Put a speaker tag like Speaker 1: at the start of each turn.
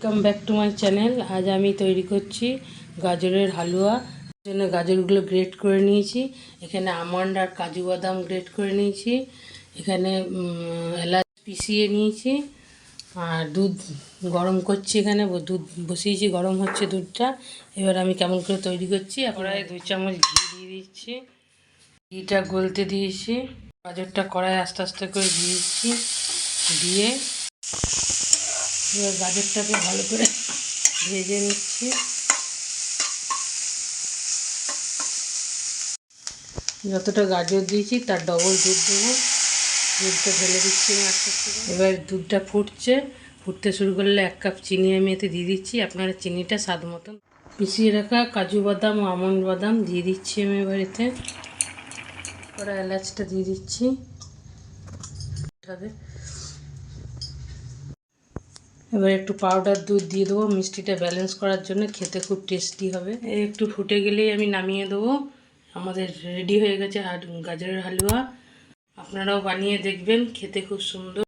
Speaker 1: Welcome back to my channel আজ আমি তৈরি করছি গাজরের হালুয়া। জন্য গাজরগুলো গ্রেট করে নিয়েছি। এখানে আমন্ড আর কাজু বাদাম গ্রেট করে নিয়েছি। এখানে এলাচ পিষিয়ে নিয়েছি। আর দুধ গরম করছি এখানে। দুধ বসিয়েছি, গরম হচ্ছে দুধটা। এবার আমি কেমন করে তৈরি করছি। কড়াইয়ে দুই চামচ ঘি দিয়ে দিচ্ছি। ঘিটা গলতে দিয়েছি। গাজরটা কড়াই আস্তে আস্তে করে দিয়ে দিচ্ছি। দিয়ে এবার গাজরটাকে ভালো করে ভেজে নিচ্ছি। যতটা গাজর দিয়েছি, তার ডবল দুধ দেবো। দুধটা ঢেলে দিচ্ছি এবার দুধটা ফুটছে। ফুটতে শুরু করলে এক কাপ চিনি আমি এতে দিয়ে দিচ্ছি। আপনারা চিনিটা স্বাদ মতন পিষিয়ে রাখা কাজু বাদাম ও আমন্ড বাদাম দিয়ে দিচ্ছি আমি এবার এতে। এলাচটা দিয়ে দিচ্ছি। এবার একটু পাউডার দুধ দিয়ে দেবো। মিষ্টিটা ব্যালেন্স করার জন্য খেতে খুব টেস্টি হবে। একটু ফুটে গেলেই আমি নামিয়ে দেবো। আমাদের রেডি হয়ে গেছে হাট গাজরের হালুয়া। আপনারাও বানিয়ে দেখবেন, খেতে খুব সুন্দর।